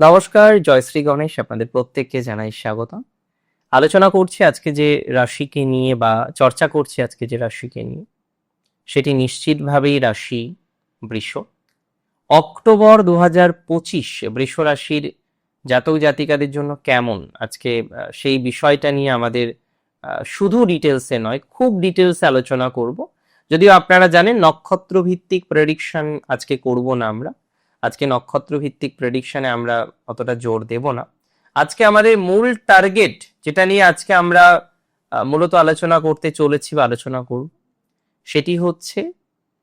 নমস্কার জয়শ্রী গণেশ আপনাদের প্রত্যেককে জানাই স্বাগত আলোচনা করছি আজকে যে রাশিকে নিয়ে বা চর্চা করছি আজকে যে রাশিকে নিয়ে, সেটি নিশ্চিতভাবেই রাশি বৃষ। অক্টোবর দু হাজার পঁচিশ বৃষ রাশির জাতক জাতিকাদের জন্য কেমন? আজকে সেই বিষয়টা নিয়ে আমাদের শুধু ডিটেলসে নয়, খুব ডিটেলসে আলোচনা করব। যদিও আপনারা জানেন নক্ষত্র ভিত্তিক প্রেডিকশন আজকে করব না আমরা। আজকে নক্ষত্র ভিত্তিক প্রেডিকশনে আমরা অতটা জোর দেব না। আজকে আমাদের মূল টার্গেট যেটা নিয়ে আজকে আমরা মূলত আলোচনা করতে চলেছি বা আলোচনা করব, সেটি হচ্ছে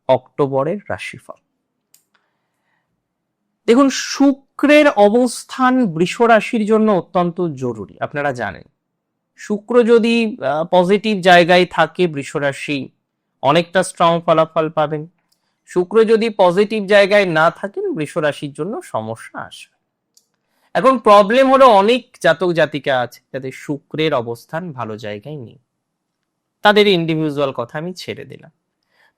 অক্টোবরের রাশিফল। দেখুন, শুক্রের অবস্থান বৃষ রাশির জন্য অত্যন্ত জরুরি, আপনারা জানেন। শুক্র যদি পজিটিভ জায়গায় থাকে, বৃষ রাশি অনেকটা স্ট্রং ফলাফল পাবেন। শুক্র যদি পজিটিভ জায়গায় না থাকেন, বৃষ রাশির জন্য সমস্যা আসবে। এখন প্রবলেম হলো অনেক জাতক জাতিকা আছে, যাদের শুক্রের অবস্থান ভালো জায়গায় নেই। তাদের ইন্ডিভিজুয়াল কথা আমি ছেড়ে দিলাম।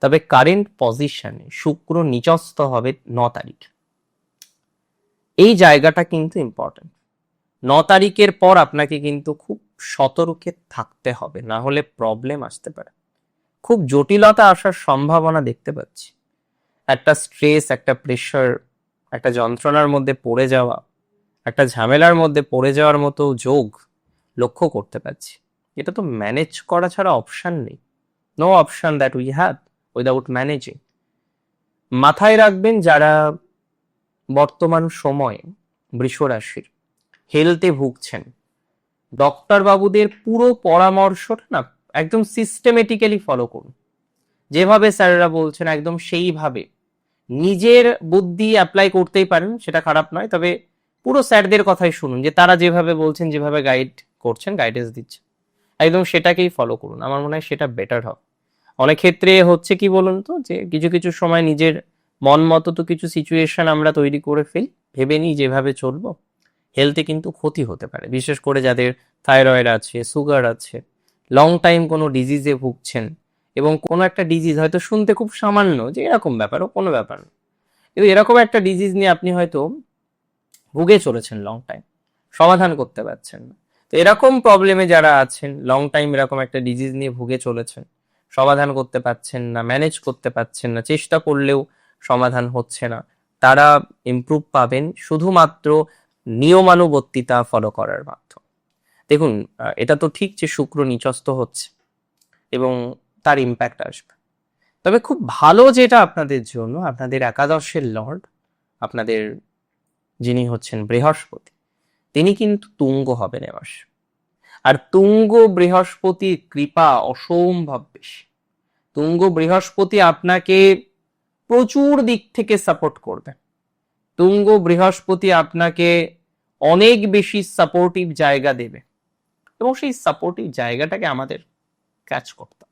তবে কারেন্ট পজিশনে শুক্র নিচস্থ হবে ন তারিখ। এই জায়গাটা কিন্তু ইম্পর্টেন্ট ন তারিখের পর আপনাকে কিন্তু খুব সতর্কে থাকতে হবে, না হলে প্রবলেম আসতে পারে। খুব জটিলতা আসার সম্ভাবনা দেখতে পাচ্ছি। একটা স্ট্রেস একটা প্রেশার একটা যন্ত্রণার মধ্যে পড়ে যাওয়া, একটা ঝামেলার মধ্যে পড়ে যাওয়ার মতো যোগ লক্ষ্য করতে পারছি। এটা তো ম্যানেজ করা ছাড়া অপশান নেই। No option that we have without managing মাথায় রাখবেন যারা বর্তমান সময়ে বৃষ রাশির হেলথে ভুগছেন ডক্টর বাবুদের পুরো পরামর্শটা না একদম সিস্টেমেটিক্যালি ফলো করুন। যেভাবে স্যারেরা বলছেন, একদম সেইভাবে নিজের বুদ্ধি অ্যাপ্লাই করতেই পারেন, সেটা খারাপ নয়। তবে পুরো স্যারদের কথাই শুনুন, যে তারা যেভাবে বলছেন, যেভাবে গাইড করছেন গাইডেন্স দিচ্ছেন। একদম সেটাকেই ফলো করুন। আমার মনে হয় সেটা বেটার হবে। অনেক ক্ষেত্রে হচ্ছে কি বলুন তো, যে কিছু কিছু সময় নিজের মন মতো তো কিছু সিচুয়েশন আমরা তৈরি করে ফেলি, ভেবে নিই যেভাবে চলবো হেলথে কিন্তু ক্ষতি হতে পারে। বিশেষ করে যাদের থাইরয়েড আছে সুগার আছে লং টাইম কোনো ডিজিজে ভুগছেন এবং কোনো একটা ডিজিজ হয়তো শুনতে খুব সামান্য যে এরকম ব্যাপার ও কোনো ব্যাপার না। কিন্তু এরকম একটা ডিজিজ নিয়ে আপনি হয়তো ভুগে চলেছেন লং টাইম সমাধান করতে পারছেন না। তো এরকম প্রবলেমে যারা আছেন লং টাইম এরকম একটা ডিজিজ নিয়ে ভুগে চলেছেন, সমাধান করতে পারছেন না ম্যানেজ করতে পারছেন না, চেষ্টা করলেও সমাধান হচ্ছে না, তারা ইমপ্রুভ পাবেন শুধুমাত্র নিয়মানুবর্তিতা ফলো করার মাধ্যমে। দেখুন এটা তো ঠিক যে শুক্র নিচস্থ হচ্ছে এবং তার ইম্প্যাক্ট আসবে। তবে খুব ভালো যেটা আপনাদের জন্য, আপনাদের একাদশের লর্ড আপনাদের যিনি হচ্ছেন বৃহস্পতি, তিনি কিন্তু তুঙ্গ হবেন এ মাসে। আর তুঙ্গ বৃহস্পতির কৃপা অসম্ভব বেশি। তুঙ্গ বৃহস্পতি আপনাকে প্রচুর দিক থেকে সাপোর্ট করবে। তুঙ্গ বৃহস্পতি আপনাকে অনেক বেশি সাপোর্টিভ জায়গা দেবে। এবং সেই সাপোর্টিভ জায়গাটাকে আমাদের ক্যাচ করতে।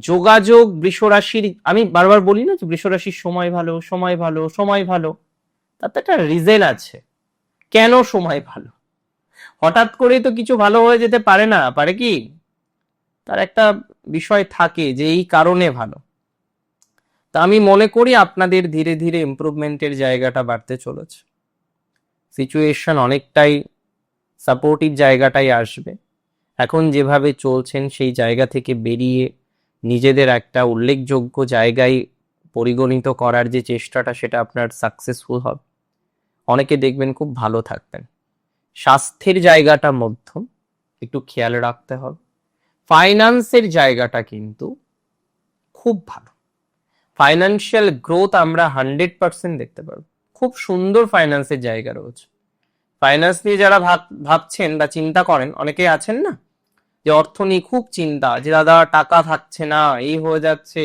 যোগাযোগ বৃষরাশির, আমি বারবার বলি না যে বৃষরাশির সময় ভালো সময় ভালো সময় ভালো, তাতে একটা রিজেন আছে। কেন সময় ভালো? হঠাৎ করেই তো কিছু ভালো হয়ে যেতে পারে না, পারে কি? তার একটা বিষয় থাকে যে এই কারণে ভালো। তা আমি মনে করি আপনাদের ধীরে ধীরে ইমপ্রুভমেন্টের জায়গাটা বাড়তে চলেছে। সিচুয়েশন অনেকটাই সাপোর্টিভ জায়গাটাই আসবে। এখন যেভাবে চলছেন সেই জায়গা থেকে বেরিয়ে নিজেদের একটা উল্লেখযোগ্য জায়গায় পরিগণিত করার যে চেষ্টাটা, সেটা আপনার সাকসেসফুল হবে। অনেকে দেখবেন খুব ভালো থাকবেন। স্বাস্থ্যের জায়গাটা মধ্যম, একটু খেয়াল রাখতে হবে। ফাইন্যান্সের জায়গাটা কিন্তু খুব ভালো। ফাইন্যান্সিয়াল গ্রোথ আমরা হান্ড্রেড পার্সেন্ট দেখতে পারব। খুব সুন্দর ফাইন্যান্সের জায়গা রয়েছে। ফাইন্যান্স নিয়ে যারা ভাব- ভাবছেন বা চিন্তা করেন অনেকে আছেন না? যে অর্থ নিয়ে খুব চিন্তা, যে দাদা টাকা থাকছে না, এই হয়ে যাচ্ছে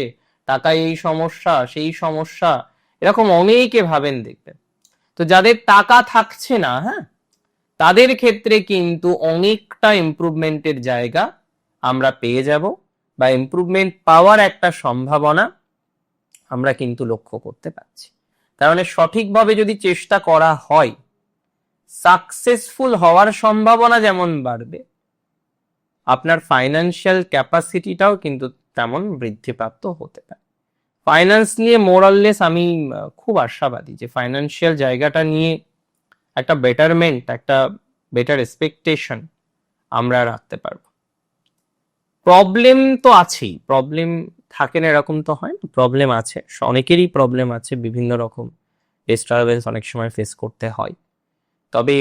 টাকা এই সমস্যা, সেই সমস্যা, এরকম অনেকে ভাবেন দেখবেন। তো যাদের টাকা থাকছে না হ্যাঁ তাদের ক্ষেত্রে কিন্তু অনেকটা ইমপ্রুভমেন্টের জায়গা আমরা পেয়ে যাব বা ইমপ্রুভমেন্ট পাওয়ার একটা সম্ভাবনা আমরা কিন্তু লক্ষ্য করতে পারছি। তার মানে সঠিকভাবে যদি চেষ্টা করা হয় সাকসেসফুল হওয়ার সম্ভাবনা যেমন বাড়বে আপনার ফাইন্যান্সিয়াল ক্যাপাসিটিটাও কিন্তু তেমন বৃদ্ধিপ্রাপ্ত হতে পারে। ফাইন্যান্স নিয়ে মোরাললেস আমি খুব আশাবাদী যে ফাইন্যান্সিয়াল জায়গাটা নিয়ে একটা বেটারমেন্ট একটা বেটার এক্সপেকটেশন আমরা রাখতে পারব। প্রবলেম তো আছেই প্রবলেম থাকে না এরকম তো হয় না প্রবলেম আছে। অনেকেরই প্রবলেম আছে, বিভিন্ন রকম ডিস্টারবেন্স অনেক সময় ফেস করতে হয়। তবে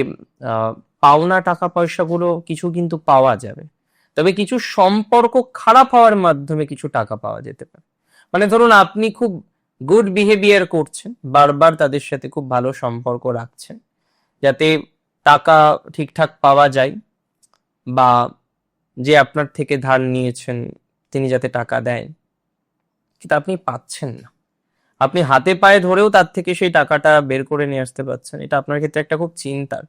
পাওনা টাকা পয়সাগুলো কিছু কিন্তু পাওয়া যাবে। তবে কিছু সম্পর্ক খারাপ হওয়ার মাধ্যমে কিছু টাকা পাওয়া যেতে পারে। মানে ধরুন, আপনি খুব গুড বিহেভিয়ার করছেন, বারবার তাদের সাথে খুব ভালো সম্পর্ক রাখছেন, যাতে টাকা ঠিকঠাক পাওয়া যায় বা যে আপনার থেকে ধার নিয়েছেন, তিনি যাতে টাকা দেয় কিন্তু আপনি পাচ্ছেন না। আপনি হাতে পায়ে ধরেও তার থেকে সেই টাকাটা বের করে নিয়ে আসতে পারছেন, এটা আপনার ক্ষেত্রে একটা খুব চিন্তার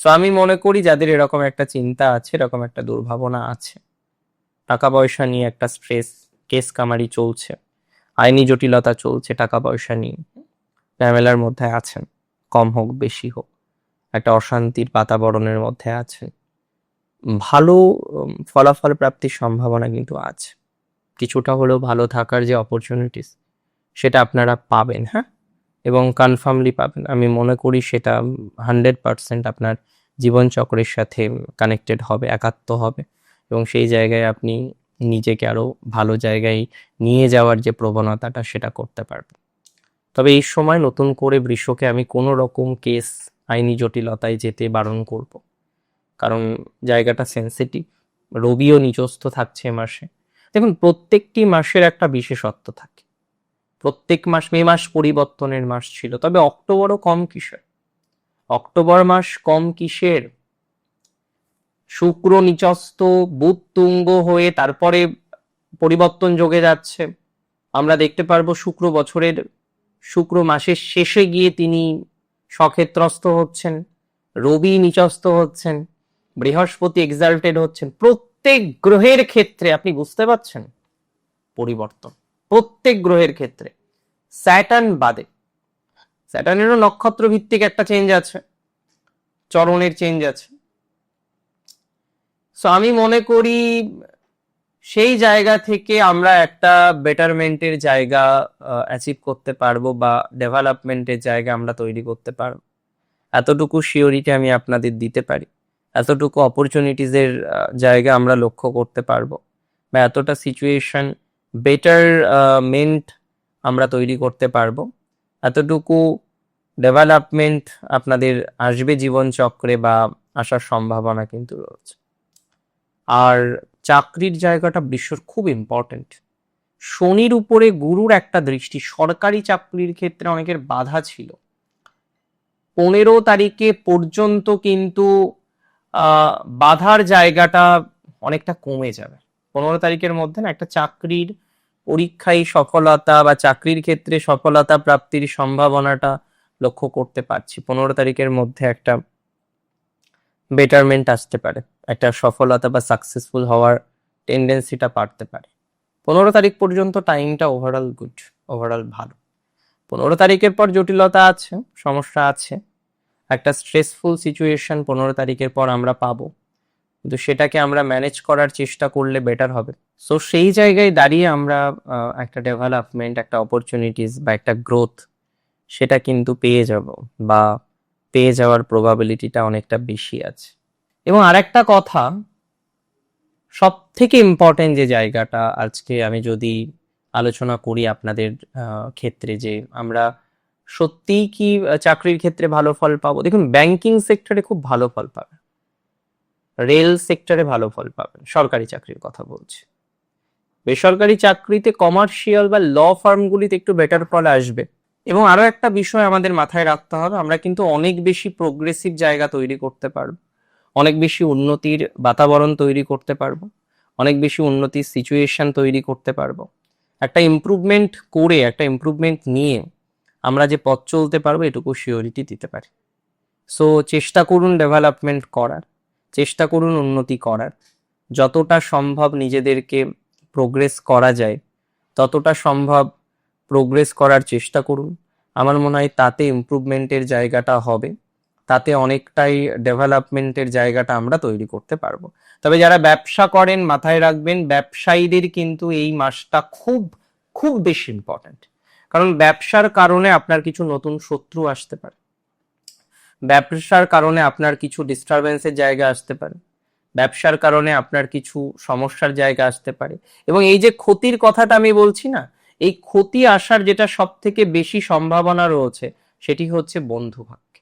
সো আমি মনে করি যাদের এরকম একটা চিন্তা আছে, এরকম একটা দুর্ভাবনা আছে টাকা পয়সা নিয়ে একটা স্ট্রেস কেস কামারি চলছে, আইনি জটিলতা চলছে টাকা পয়সা নিয়ে, ঝামেলার মধ্যে আছেন, কম হোক, বেশি হোক, একটা অশান্তির বাতাবরণের মধ্যে আছেন, ভালো ফলাফল প্রাপ্তির সম্ভাবনা কিন্তু আছে। কিছুটা হলেও ভালো থাকার যে অপরচুনিটিস সেটা আপনারা পাবেন হ্যাঁ? এবং কনফার্মলি পাবেন। আমি মনে করি সেটা হান্ড্রেড পার্সেন্ট আপনার জীবনচক্রের সাথে কানেক্টেড হবে, একাত্ম হবে। এবং সেই জায়গায় আপনি নিজেকে আরও ভালো জায়গায় নিয়ে যাওয়ার যে প্রবণতাটা সেটা করতে পারবেন। তবে এই সময় নতুন করে বৃষকে আমি কোনো রকম কেস আইনি জটিলতায় যেতে বারণ করব। কারণ জায়গাটা সেন্সিটিভ রবিও নিজস্থ থাকছে মাসে। দেখুন, প্রত্যেকটি মাসের একটা বিশেষত্ব থাকে। প্রত্যেক মাস, মে মাস পরিবর্তনের মাস ছিল। তবে অক্টোবরও কম কিসের? অক্টোবর মাস কম কিসের? শুক্র নিচস্থ, বুধ তুঙ্গ হয়ে তারপরে পরিবর্তন যোগে যাচ্ছে। আমরা দেখতে পারব শুক্র বছরের, শুক্র মাসের শেষে গিয়ে তিনি সক্ষেত্রস্থ হচ্ছেন, রবি নিচস্থ হচ্ছেন, বৃহস্পতি এক্সাল্টেড হচ্ছেন। প্রত্যেক গ্রহের ক্ষেত্রে আপনি বুঝতে পারছেন পরিবর্তন। প্রত্যেক গ্রহের ক্ষেত্রে। স্যাটার্ন বাদে। স্যাটার্নেরও নক্ষত্র ভিত্তিক একটা চেঞ্জ আছে। চরণের চেঞ্জ আছে। সো আমি মনে করি সেই জায়গা থেকে আমরা একটা বেটারমেন্টের জায়গা অ্যাচিভ করতে পারব বা ডেভেলপমেন্টের জায়গা আমরা তৈরি করতে পারব। এতটুকু শিওরিটি আমি আপনাদের দিতে পারি। এতটুকু অপরচুনিটিসের জায়গা আমরা লক্ষ্য করতে পারব। বা এতটা সিচুয়েশন বেটার মেন্ট আমরা তৈরি করতে পারব। এতটুকু ডেভেলপমেন্ট আপনাদের আসবে জীবন চক্রে বা আসার সম্ভাবনা কিন্তু রয়েছে। আর চাকরির জায়গাটা বিশ্বর খুব ইম্পর্টেন্ট শনির উপরে গুরুর একটা দৃষ্টি। সরকারি চাকরির ক্ষেত্রে অনেকের বাধা ছিল। পনেরো তারিখে পর্যন্ত কিন্তু বাধার জায়গাটা অনেকটা কমে যাবে। পনেরো তারিখের মধ্যে না একটা চাকরির পরীক্ষায় সফলতা বা চাকরির ক্ষেত্রে সফলতা প্রাপ্তির সম্ভাবনাটা লক্ষ্য করতে পারছি। পনেরো তারিখের মধ্যে একটা বেটারমেন্ট আসতে পারে। একটা সফলতা বা সাকসেসফুল হওয়ার টেন্ডেন্সিটা বাড়তে পারে। পনেরো তারিখ পর্যন্ত টাইমটা ওভারঅল গুড ওভারঅল ভালো। পনেরো তারিখের পর জটিলতা আছে, সমস্যা আছে। একটা স্ট্রেসফুল সিচুয়েশন পনেরো তারিখের পর আমরা পাবো। কিন্তু সেটাকে আমরা ম্যানেজ করার চেষ্টা করলে বেটার হবে। সো সেই জায়গায় দাঁড়িয়ে আমরা একটা ডেভেলপমেন্ট একটা অপরচুনিটিস বা একটা গ্রোথ সেটা কিন্তু পেয়ে যাব বা পেয়ে যাওয়ার প্রবাবিলিটিটা অনেকটা বেশি আছে। এবং আরেকটা কথা সব থেকে ইম্পর্টেন্ট যে জায়গাটা আজকে আমি যদি আলোচনা করি আপনাদের ক্ষেত্রে যে আমরা সত্যিই কি চাকরির ক্ষেত্রে ভালো ফল পাবো? দেখুন ব্যাংকিং সেক্টরে খুব ভালো ফল পাবে। রেল সেক্টরে ভালো ফল পাবেন। সরকারি চাকরির কথা বলছি। বেসরকারি চাকরিতে কমার্শিয়াল বা ল ফার্মগুলিতে একটু বেটার ফল আসবে। এবং আরও একটা বিষয় আমাদের মাথায় রাখতে হবে, আমরা কিন্তু অনেক বেশি প্রোগ্রেসিভ জায়গা তৈরি করতে পারব। অনেক বেশি উন্নতির বাতাবরণ তৈরি করতে পারব। অনেক বেশি উন্নতির সিচুয়েশন তৈরি করতে পারব। একটা ইমপ্রুভমেন্ট করে, একটা ইমপ্রুভমেন্ট নিয়ে আমরা যে পথ চলতে পারব, এটুকু শিওরিটি দিতে পারি। সো চেষ্টা করুন ডেভেলপমেন্ট করার। চেষ্টা করুন উন্নতি করার। যতটা সম্ভব নিজেদেরকে প্রোগ্রেস করা যায়, ততটা সম্ভব প্রোগ্রেস করার চেষ্টা করুন। আমার মনে হয় তাতে ইমপ্রুভমেন্টের জায়গাটা হবে, তাতে অনেকটাই ডেভেলপমেন্টের জায়গাটা আমরা তৈরি করতে পারব। তবে যারা ব্যবসা করেন, মাথায় রাখবেন, ব্যবসায়ীদের কিন্তু এই মাসটা খুব খুব বেশি ইম্পর্ট্যান্ট কারণ ব্যবসার কারণে আপনার কিছু নতুন শত্রু আসতে পারে। ব্যবসার কারণে আপনার কিছু ডিস্টারবেন্সের জায়গা আসতে পারে। ব্যবসার কারণে আপনার কিছু সমস্যার জায়গা আসতে পারে। এবং এই যে ক্ষতির কথাটা আমি বলছি না, এই ক্ষতি আসার যেটা সব থেকে বেশি সম্ভাবনা রয়েছে, সেটি হচ্ছে বন্ধু ভাগ্যে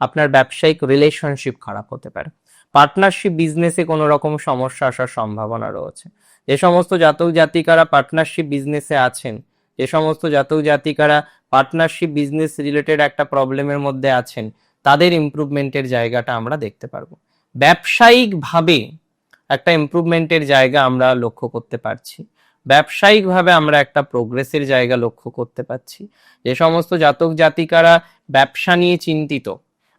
আপনার ব্যবসায়িক রিলেশনশিপ খারাপ হতে পারে। পার্টনারশিপ বিজনেসে কোনো রকম সমস্যা আসার সম্ভাবনা রয়েছে। যে সমস্ত জাতক জাতিকারা পার্টনারশিপ বিজনেসে আছেন, যে সমস্ত জাতক জাতিকারা পার্টনারশিপ বিজনেস রিলেটেড একটা প্রবলেমের মধ্যে আছেন তাদের ইমপ্রুভমেন্টের জায়গাটা আমরা দেখতে পারব। ব্যবসায়িকভাবে একটা ইমপ্রুভমেন্টের জায়গা আমরা লক্ষ্য করতে পারছি। ব্যবসায়িকভাবে আমরা একটা প্রোগ্রেসের জায়গা লক্ষ্য করতে পারছি। যে সমস্ত জাতক জাতিকারা ব্যবসা নিয়ে চিন্তিত,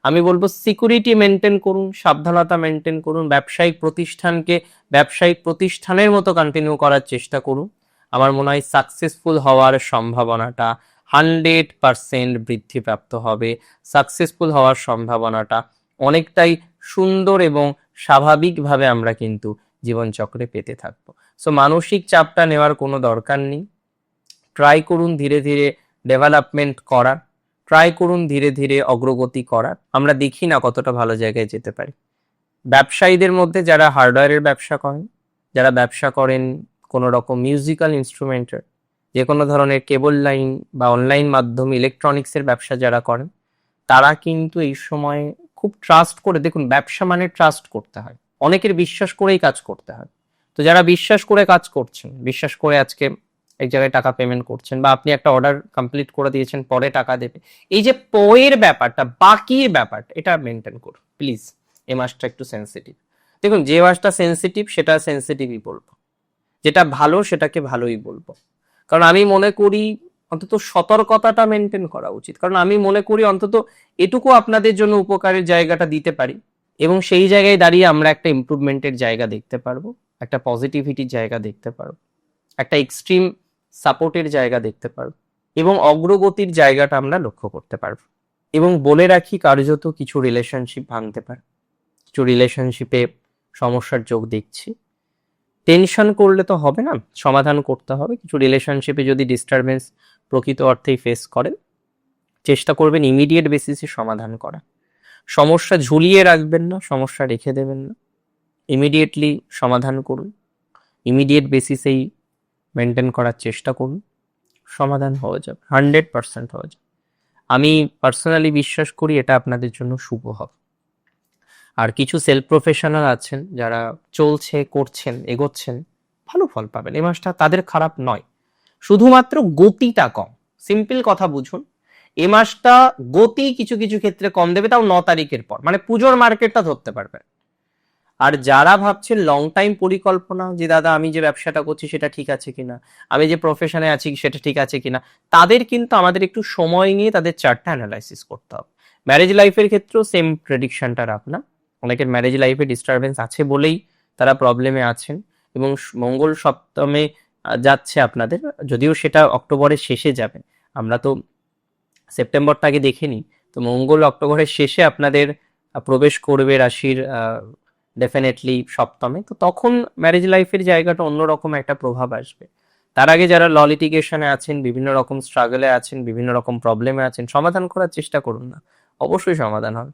আমি বলব সিকিউরিটি মেনটেন করুন, সাবধানতা মেনটেন করুন, ব্যবসায়িক প্রতিষ্ঠানকে ব্যবসায়িক প্রতিষ্ঠানের মতো কন্টিনিউ করার চেষ্টা করুন। আমার মনে হয় সাকসেসফুল হওয়ার সম্ভাবনাটা হান্ড্রেড পারসেন্ট বৃদ্ধিপ্রাপ্ত হবে। সাকসেসফুল হওয়ার সম্ভাবনাটা অনেকটাই সুন্দর এবং স্বাভাবিকভাবে আমরা কিন্তু জীবনচক্রে পেতে থাকব। সো মানসিক চাপটা নেওয়ার কোনো দরকার নেই। ট্রাই করুন ধীরে ধীরে ডেভেলপমেন্ট করার। ট্রাই করুন ধীরে ধীরে অগ্রগতি করার। আমরা দেখি না কতটা ভালো জায়গায় যেতে পারি। ব্যবসায়ীদের মধ্যে যারা হার্ডওয়্যারের ব্যবসা করেন, যারা ব্যবসা করেন কোনো রকম মিউজিক্যাল ইনস্ট্রুমেন্টের যে কোনো ধরনের কেবল লাইন বা অনলাইন মাধ্যমে ইলেকট্রনিক্সের ব্যবসা যারা করেন, তারা কিন্তু এই সময় খুব ট্রাস্ট করে, দেখুন, ব্যবসা মানে ট্রাস্ট করতে হয়। অনেকের বিশ্বাস করেই কাজ করতে হয়। তো যারা বিশ্বাস করে কাজ করছেন, বিশ্বাস করে আজকে এক জায়গায় টাকা পেমেন্ট করছেন বা আপনি একটা অর্ডার কমপ্লিট করে দিয়েছেন, পরে টাকা দেবে, এই যে পয়ের ব্যাপারটা, বাকির ব্যাপারটা, এটা মেনটেন করুন প্লিজ এই মাসটা একটু সেন্সিটিভ দেখুন, যে মাসটা সেন্সিটিভ সেটা সেন্সিটিভই বলব। যেটা ভালো, সেটাকে ভালোই বলব। কারণ আমি মনে করি অন্তত সতর্কতাটা মেনটেন করা উচিত। কারণ আমি মনে করি অন্তত এটুকু আপনাদের জন্য উপকারের জায়গাটা দিতে পারি এবং সেই জায়গায় দাঁড়িয়ে আমরা একটা ইমপ্রুভমেন্টের জায়গা দেখতে পারব, একটা পজিটিভিটির জায়গা দেখতে পারব, একটা এক্সট্রিম সাপোর্টের জায়গা দেখতে পারব এবং অগ্রগতির জায়গাটা আমরা লক্ষ্য করতে পারব। এবং বলে রাখি, কার্যত কিছু রিলেশনশিপ ভাঙতে পারে। কিছু রিলেশনশিপে সমস্যার যোগ দেখছি। টেনশন করলে তো হবে না, সমাধান করতে হবে। কিছু রিলেশনশিপে যদি ডিস্টারবেন্স প্রকৃত অর্থেই ফেস করেন, চেষ্টা করবেন ইমিডিয়েট বেসিসে সমাধান করা। সমস্যা ঝুলিয়ে রাখবেন না, সমস্যা রেখে দেবেন না। ইমিডিয়েটলি সমাধান করুন ইমিডিয়েট বেসিসেই মেনটেন করার চেষ্টা করুন, সমাধান হয়ে যাবে হান্ড্রেড পার্সেন্ট হয়ে যাবে। আমি পার্সোনালি বিশ্বাস করি এটা আপনাদের জন্য শুভ হবে। আর কিছু সেলফ প্রফেশনাল আছেন যারা চলছে, করছেন, এগোচ্ছেন, ভালো ফল পাবেন। এই মাসটা তাদের খারাপ নয়। শুধুমাত্র গতিটা কম। সিম্পল কথা বুঝুন, এ মাসটা গতি কিছু কিছু ক্ষেত্রে কম দেবে, তাও ন তারিখের পর। মানে পুজোর মার্কেটটা ধরতে পারবেন। আর যারা ভাবছেন লং টাইম পরিকল্পনা, যে দাদা আমি যে ব্যবসাটা করছি সেটা ঠিক আছে কিনা, আমি যে প্রফেশনে আছি সেটা ঠিক আছে কিনা, তাদের কিন্তু আমাদের একটু সময় নিয়ে তাদের চার্টটা অ্যানালাইসিস করতে হবে। ম্যারেজ লাইফের ক্ষেত্রেও সেম প্রেডিকশনটা রাখলাম অনেকের ম্যারেজ লাইফে ডিস্টারবেন্স আছে বলেই তারা প্রবলেমে আছেন এবং মঙ্গল সপ্তমে যাচ্ছে আপনাদের, যদিও সেটা অক্টোবরের শেষে যাবে। আমরা তো সেপ্টেম্বরটা আগে দেখে নিই। তো মঙ্গল অক্টোবরের শেষে আপনাদের প্রবেশ করবে রাশির ডেফিনেটলি সপ্তমে। তো তখন ম্যারেজ লাইফের জায়গাটা অন্যরকম একটা প্রভাব আসবে। তার আগে যারা ল লিটিগেশনে আছেন, বিভিন্ন রকম স্ট্রাগলে আছেন, বিভিন্ন রকম প্রবলেমে আছেন, সমাধান করার চেষ্টা করুন না। অবশ্যই সমাধান হবে।